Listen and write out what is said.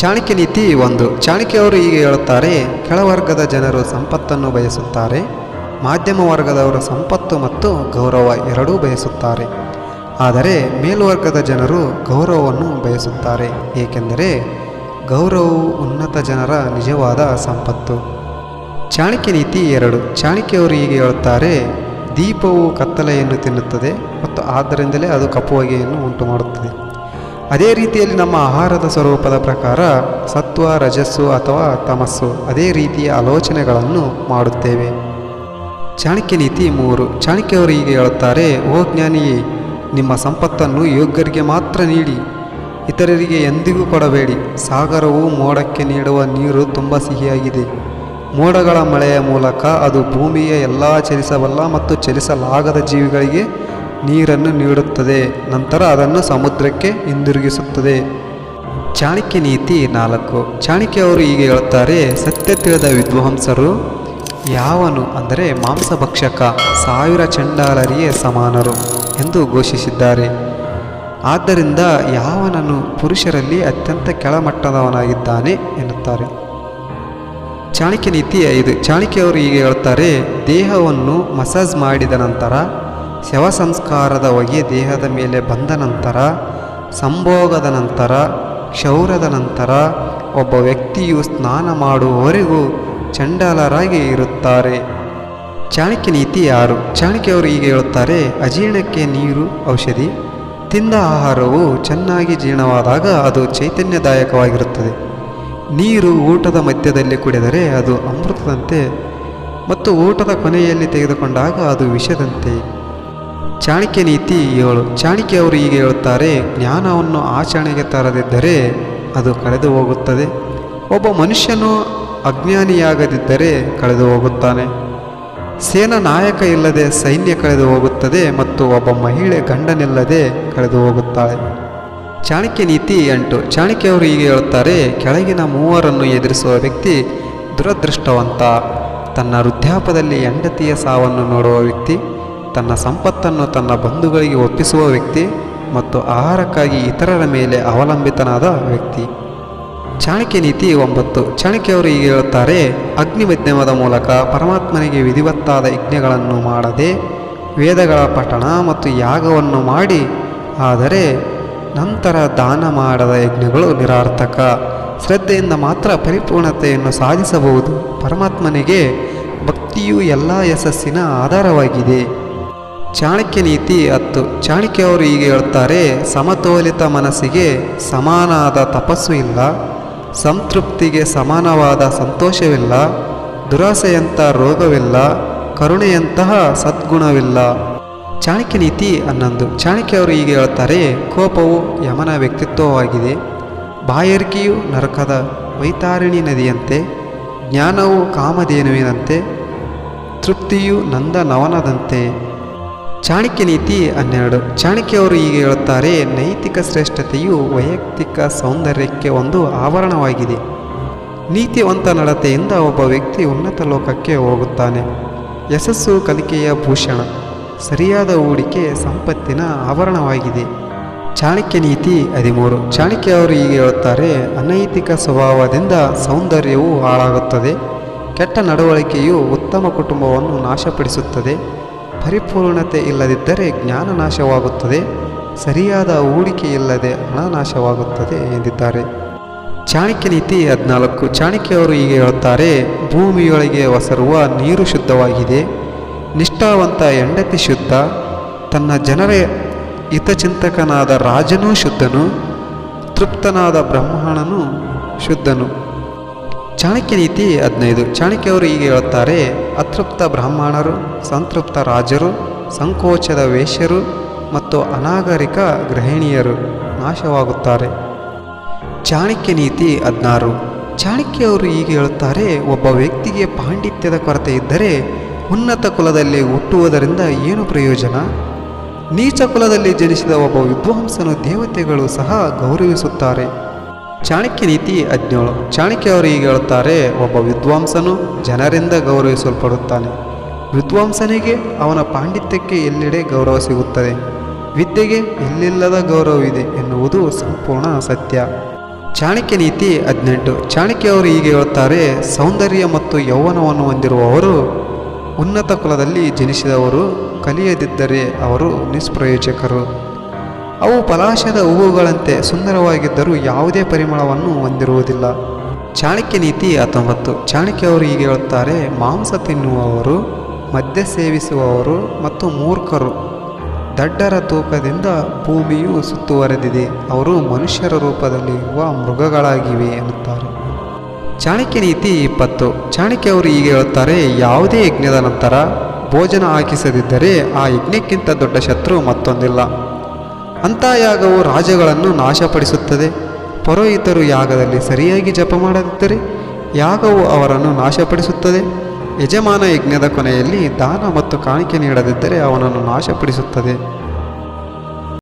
ಚಾಣಕ್ಯ ನೀತಿ ಒಂದು. ಚಾಣಕ್ಯ ಅವರು ಹೀಗೆ ಹೇಳುತ್ತಾರೆ ಕೆಳವರ್ಗದ ಜನರು ಸಂಪತ್ತನ್ನು ಬಯಸುತ್ತಾರೆ, ಮಾಧ್ಯಮ ವರ್ಗದವರು ಸಂಪತ್ತು ಮತ್ತು ಗೌರವ ಎರಡೂ ಬಯಸುತ್ತಾರೆ. ಆದರೆ ಮೇಲ್ವರ್ಗದ ಜನರು ಗೌರವವನ್ನು ಬಯಸುತ್ತಾರೆ, ಏಕೆಂದರೆ ಗೌರವವು ಉನ್ನತ ಜನರ ನಿಜವಾದ ಸಂಪತ್ತು. ಚಾಣಕ್ಯ ನೀತಿ ಎರಡು. ಚಾಣಕ್ಯವರು ಹೀಗೆ ಹೇಳುತ್ತಾರೆ, ದೀಪವು ಕತ್ತಲೆಯನ್ನು ತಿನ್ನುತ್ತದೆ ಮತ್ತು ಆದ್ದರಿಂದಲೇ ಅದು ಕಪ್ಪು ಹೊಗೆಯನ್ನು ಉಂಟು ಮಾಡುತ್ತದೆ ಅದೇ ರೀತಿಯಲ್ಲಿ ನಮ್ಮ ಆಹಾರದ ಸ್ವರೂಪದ ಪ್ರಕಾರ ಸತ್ವ, ರಜಸ್ಸು ಅಥವಾ ತಮಸ್ಸು ಅದೇ ರೀತಿಯ ಆಲೋಚನೆಗಳನ್ನು ಮಾಡುತ್ತೇವೆ. ಚಾಣಕ್ಯ ನೀತಿ ಮೂರು. ಚಾಣಕ್ಯವರು ಹೀಗೆ ಹೇಳುತ್ತಾರೆ, ಓ ಜ್ಞಾನಿಯೇ, ನಿಮ್ಮ ಸಂಪತ್ತನ್ನು ಯೋಗ್ಯರಿಗೆ ಮಾತ್ರ ನೀಡಿ, ಇತರರಿಗೆ ಎಂದಿಗೂ ಕೊಡಬೇಡಿ. ಸಾಗರವು ಮೋಡಕ್ಕೆ ನೀಡುವ ನೀರು ತುಂಬ ಸಿಹಿಯಾಗಿದೆ. ಮೋಡಗಳ ಮಳೆಯ ಮೂಲಕ ಅದು ಭೂಮಿಯ ಎಲ್ಲ ಚಲಿಸಬಲ್ಲ ಮತ್ತು ಚಲಿಸಲಾಗದ ಜೀವಿಗಳಿಗೆ ನೀರನ್ನು ನೀಡುತ್ತದೆ, ನಂತರ ಅದನ್ನು ಸಮುದ್ರಕ್ಕೆ ಹಿಂದಿರುಗಿಸುತ್ತದೆ. ಚಾಣಕ್ಯ ನೀತಿ ನಾಲ್ಕು. ಚಾಣಕ್ಯ ಅವರು ಹೀಗೆ ಹೇಳುತ್ತಾರೆ, ಸತ್ಯ ತಿಳಿದ ವಿದ್ವಾಂಸರು ಯಾವನು ಅಂದರೆ ಮಾಂಸಭಕ್ಷಕ, ಸಾವಿರ ಚಂಡಾಲರಿಗೆ ಸಮಾನರು ಎಂದು ಘೋಷಿಸಿದ್ದಾರೆ. ಆದ್ದರಿಂದ ಯಾವನನ್ನು ಪುರುಷರಲ್ಲಿ ಅತ್ಯಂತ ಕೆಳಮಟ್ಟದವನಾಗಿದ್ದಾನೆ ಎನ್ನುತ್ತಾರೆ. ಚಾಣಕ್ಯ ನೀತಿ ಐದು. ಚಾಣಕ್ಯ ಅವರು ಹೀಗೆ ಹೇಳುತ್ತಾರೆ, ದೇಹವನ್ನು ಮಸಾಜ್ ಮಾಡಿದ ನಂತರ ಶವ ಸಂಸ್ಕಾರದ ಹೊಗೆ ದೇಹದ ಮೇಲೆ ಬಂದ ನಂತರ, ಸಂಭೋಗದ ನಂತರ, ಕ್ಷೌರದ ನಂತರ ಒಬ್ಬ ವ್ಯಕ್ತಿಯು ಸ್ನಾನ ಮಾಡುವವರೆಗೂ ಚಂಡಾಲರಾಗಿ ಇರುತ್ತಾರೆ. ಚಾಣಕ್ಯ ನೀತಿ ಯಾರು? ಚಾಣಕ್ಯವರು ಹೀಗೆ ಹೇಳುತ್ತಾರೆ, ಅಜೀರ್ಣಕ್ಕೆ ನೀರು, ಔಷಧಿ, ತಿಂದ ಆಹಾರವು ಚೆನ್ನಾಗಿ ಜೀರ್ಣವಾದಾಗ ಅದು ಚೈತನ್ಯದಾಯಕವಾಗಿರುತ್ತದೆ. ನೀರು ಊಟದ ಮಧ್ಯದಲ್ಲಿ ಕುಡಿದರೆ ಅದು ಅಮೃತದಂತೆ, ಮತ್ತು ಊಟದ ಕೊನೆಯಲ್ಲಿ ತೆಗೆದುಕೊಂಡಾಗ ಅದು ವಿಷದಂತೆ. ಚಾಣಕ್ಯ ನೀತಿ ಏಳು. ಚಾಣಕ್ಯ ಅವರು ಹೀಗೆ ಹೇಳುತ್ತಾರೆ, ಜ್ಞಾನವನ್ನು ಆಚರಣೆಗೆ ತರದಿದ್ದರೆ ಅದು ಕಳೆದು ಹೋಗುತ್ತದೆ. ಒಬ್ಬ ಮನುಷ್ಯನು ಅಜ್ಞಾನಿಯಾಗದಿದ್ದರೆ ಕಳೆದು ಹೋಗುತ್ತಾನೆ. ಸೇನಾ ನಾಯಕ ಇಲ್ಲದೆ ಸೈನ್ಯ ಕಳೆದು ಹೋಗುತ್ತದೆ ಮತ್ತು ಒಬ್ಬ ಮಹಿಳೆ ಗಂಡನಿಲ್ಲದೆ ಕಳೆದು ಹೋಗುತ್ತಾಳೆ. ಚಾಣಕ್ಯ ನೀತಿ ಎಂಟು. ಚಾಣಕ್ಯ ಅವರು ಹೀಗೆ ಹೇಳುತ್ತಾರೆ, ಕೆಳಗಿನ ಮೂವರನ್ನು ಎದುರಿಸುವ ವ್ಯಕ್ತಿ ದುರದೃಷ್ಟವಂತ. ತನ್ನ ವೃದ್ಧಾಪದಲ್ಲಿ ಹೆಂಡತಿಯ ಸಾವನ್ನು ನೋಡುವ ವ್ಯಕ್ತಿ ತನ್ನ ಸಂಪತ್ತನ್ನು ತನ್ನ ಬಂಧುಗಳಿಗೆ ಒಪ್ಪಿಸುವ ವ್ಯಕ್ತಿ ಮತ್ತು ಆಹಾರಕ್ಕಾಗಿ ಇತರರ ಮೇಲೆ ಅವಲಂಬಿತನಾದ ವ್ಯಕ್ತಿ. ಚಾಣಕ್ಯ ನೀತಿ ಒಂಬತ್ತು. ಚಾಣಕ್ಯವರು ಹೀಗೆ ಹೇಳುತ್ತಾರೆ ಅಗ್ನಿ ಮೂಲಕ ಪರಮಾತ್ಮನಿಗೆ ವಿಧಿವತ್ತಾದ ಯಜ್ಞಗಳನ್ನು ಮಾಡದೆ, ವೇದಗಳ ಪಠಣ ಮತ್ತು ಯಾಗವನ್ನು ಮಾಡಿ, ಆದರೆ ನಂತರ ದಾನ ಮಾಡದ ಯಜ್ಞಗಳು ನಿರಾರ್ಥಕ. ಶ್ರದ್ಧೆಯಿಂದ ಮಾತ್ರ ಪರಿಪೂರ್ಣತೆಯನ್ನು ಸಾಧಿಸಬಹುದು. ಪರಮಾತ್ಮನಿಗೆ ಭಕ್ತಿಯು ಎಲ್ಲ ಯಶಸ್ಸಿನ ಆಧಾರವಾಗಿದೆ. ಚಾಣಕ್ಯ ನೀತಿ ಹತ್ತು. ಚಾಣಕ್ಯ ಅವರು ಹೀಗೆ ಹೇಳ್ತಾರೆ, ಸಮತೋಲಿತ ಮನಸ್ಸಿಗೆ ಸಮಾನಾದ ತಪಸ್ಸು ಇಲ್ಲ, ಸಂತೃಪ್ತಿಗೆ ಸಮಾನವಾದ ಸಂತೋಷವಿಲ್ಲ, ದುರಾಸೆಯಂಥ ರೋಗವಿಲ್ಲ, ಕರುಣೆಯಂತಹ ಸದ್ಗುಣವಿಲ್ಲ. ಚಾಣಕ್ಯ ನೀತಿ ಹನ್ನೊಂದು. ಚಾಣಕ್ಯ ಅವರು ಹೀಗೆ ಹೇಳ್ತಾರೆ, ಕೋಪವು ಯಮನ ವ್ಯಕ್ತಿತ್ವವಾಗಿದೆ ಬಾಯರ್ಕಿಯು ನರಕದ ವೈತಾರಿಣಿ ನದಿಯಂತೆ, ಜ್ಞಾನವು ಕಾಮಧೇನುವಿನಂತೆ, ತೃಪ್ತಿಯು ನಂದ ನವನದಂತೆ ಚಾಣಕ್ಯ ನೀತಿ ಹನ್ನೆರಡು. ಚಾಣಕ್ಯ ಅವರು ಹೀಗೆ ಹೇಳುತ್ತಾರೆ, ನೈತಿಕ ಶ್ರೇಷ್ಠತೆಯು ವೈಯಕ್ತಿಕ ಸೌಂದರ್ಯಕ್ಕೆ ಒಂದು ಆವರಣವಾಗಿದೆ. ನೀತಿವಂತ ನಡತೆಯಿಂದ ಒಬ್ಬ ವ್ಯಕ್ತಿ ಉನ್ನತ ಲೋಕಕ್ಕೆ ಹೋಗುತ್ತಾನೆ. ಯಶಸ್ಸು ಕಲಿಕೆಯ ಭೂಷಣ. ಸರಿಯಾದ ಹೂಡಿಕೆ ಸಂಪತ್ತಿನ ಆವರಣವಾಗಿದೆ. ಚಾಣಕ್ಯ ನೀತಿ ಹದಿಮೂರು. ಚಾಣಕ್ಯ ಅವರು ಹೀಗೆ ಹೇಳುತ್ತಾರೆ, ಅನೈತಿಕ ಸ್ವಭಾವದಿಂದ ಸೌಂದರ್ಯವು ಹಾಳಾಗುತ್ತದೆ. ಕೆಟ್ಟ ನಡವಳಿಕೆಯು ಉತ್ತಮ ಕುಟುಂಬವನ್ನು ನಾಶಪಡಿಸುತ್ತದೆ. ಪರಿಪೂರ್ಣತೆ ಇಲ್ಲದಿದ್ದರೆ ಜ್ಞಾನ ನಾಶವಾಗುತ್ತದೆ, ಸರಿಯಾದ ಹೂಡಿಕೆ ಇಲ್ಲದೆ ಹಣ ನಾಶವಾಗುತ್ತದೆ ಎಂದಿದ್ದಾರೆ. ಚಾಣಕ್ಯ ನೀತಿ ಹದಿನಾಲ್ಕು. ಚಾಣಕ್ಯವರು ಹೀಗೆ ಹೇಳುತ್ತಾರೆ, ಭೂಮಿಯೊಳಗೆ ಒಸರುವ ನೀರು ಶುದ್ಧವಾಗಿದೆ, ನಿಷ್ಠಾವಂತ ಹೆಂಡತಿ ಶುದ್ಧ, ತನ್ನ ಜನರ ಹಿತಚಿಂತಕನಾದ ರಾಜನೂ ಶುದ್ಧನು, ತೃಪ್ತನಾದ ಬ್ರಹ್ಮಣನು ಶುದ್ಧನು. ಚಾಣಕ್ಯ ನೀತಿ ಹದಿನೈದು. ಚಾಣಕ್ಯವರು ಹೀಗೆ ಹೇಳುತ್ತಾರೆ, ಅತೃಪ್ತ ಬ್ರಾಹ್ಮಣರು, ಸಂತೃಪ್ತ ರಾಜರು, ಸಂಕೋಚದ ವೇಶ್ಯರು ಮತ್ತು ಅನಾಗರಿಕ ಗೃಹಿಣಿಯರು ನಾಶವಾಗುತ್ತಾರೆ. ಚಾಣಕ್ಯ ನೀತಿ ಹದಿನಾರು. ಚಾಣಕ್ಯವರು ಹೀಗೆ ಹೇಳುತ್ತಾರೆ, ಒಬ್ಬ ವ್ಯಕ್ತಿಗೆ ಪಾಂಡಿತ್ಯದ ಕೊರತೆ ಇದ್ದರೆ ಉನ್ನತ ಕುಲದಲ್ಲಿ ಹುಟ್ಟುವುದರಿಂದ ಏನು ಪ್ರಯೋಜನ? ನೀಚ ಕುಲದಲ್ಲಿ ಜನಿಸಿದ ಒಬ್ಬ ವಿದ್ವಾಂಸನು ದೇವತೆಗಳು ಸಹ ಗೌರವಿಸುತ್ತಾರೆ. ಚಾಣಕ್ಯ ನೀತಿ ಹದಿನೇಳು ಚಾಣಕ್ಯ ಅವರು ಹೀಗೆ ಹೇಳುತ್ತಾರೆ, ಒಬ್ಬ ವಿದ್ವಾಂಸನು ಜನರಿಂದ ಗೌರವಿಸಲ್ಪಡುತ್ತಾನೆ. ವಿದ್ವಾಂಸನಿಗೆ ಅವನ ಪಾಂಡಿತ್ಯಕ್ಕೆ ಎಲ್ಲೆಡೆ ಗೌರವ ಸಿಗುತ್ತದೆ. ವಿದ್ಯೆಗೆ ಎಲ್ಲಿಲ್ಲದ ಗೌರವವಿದೆ ಎನ್ನುವುದು ಸಂಪೂರ್ಣ ಸತ್ಯ. ಚಾಣಕ್ಯ ನೀತಿ ಹದಿನೆಂಟು. ಚಾಣಕ್ಯ ಅವರು ಹೀಗೆ ಹೇಳುತ್ತಾರೆ, ಸೌಂದರ್ಯ ಮತ್ತು ಯೌವನವನ್ನು ಹೊಂದಿರುವವರು ಉನ್ನತ ಕುಲದಲ್ಲಿ ಜನಿಸಿದವರು, ಕಲಿಯದಿದ್ದರೆ ಅವರು ನಿಷ್ಪ್ರಯೋಜಕರು. ಅವು ಪಲಾಶದ ಹೂವುಗಳಂತೆ ಸುಂದರವಾಗಿದ್ದರೂ ಯಾವುದೇ ಪರಿಮಳವನ್ನು ಹೊಂದಿರುವುದಿಲ್ಲ. ಚಾಣಕ್ಯ ನೀತಿ ಹತ್ತೊಂಬತ್ತು. ಚಾಣಕ್ಯ ಅವರು ಹೀಗೆ ಹೇಳುತ್ತಾರೆ, ಮಾಂಸ ತಿನ್ನುವವರು, ಮದ್ಯ ಸೇವಿಸುವವರು ಮತ್ತು ಮೂರ್ಖರು. ದಡ್ಡರ ತೂಕದಿಂದ ಭೂಮಿಯು ಸುತ್ತುವರೆದಿದೆ. ಅವರು ಮನುಷ್ಯರ ರೂಪದಲ್ಲಿರುವ ಮೃಗಗಳಾಗಿವೆ ಎನ್ನುತ್ತಾರೆ. ಚಾಣಕ್ಯ ನೀತಿ ಇಪ್ಪತ್ತು. ಚಾಣಕ್ಯ ಅವರು ಹೀಗೆ ಹೇಳುತ್ತಾರೆ, ಯಾವುದೇ ಯಜ್ಞದ ನಂತರ ಭೋಜನ ಹಾಕಿಸದಿದ್ದರೆ ಆ ಯಜ್ಞಕ್ಕಿಂತ ದೊಡ್ಡ ಶತ್ರು ಮತ್ತೊಂದಿಲ್ಲ. ಅಂಥ ಯಾಗವು ರಾಜಗಳನ್ನು ನಾಶಪಡಿಸುತ್ತದೆ. ಪುರೋಹಿತರು ಯಾಗದಲ್ಲಿ ಸರಿಯಾಗಿ ಜಪ ಮಾಡದಿದ್ದರೆ ಯಾಗವು ಅವರನ್ನು ನಾಶಪಡಿಸುತ್ತದೆ. ಯಜಮಾನ ಯಜ್ಞದ ಕೊನೆಯಲ್ಲಿ ದಾನ ಮತ್ತು ಕಾಣಿಕೆ ನೀಡದಿದ್ದರೆ ಅವನನ್ನು ನಾಶಪಡಿಸುತ್ತದೆ.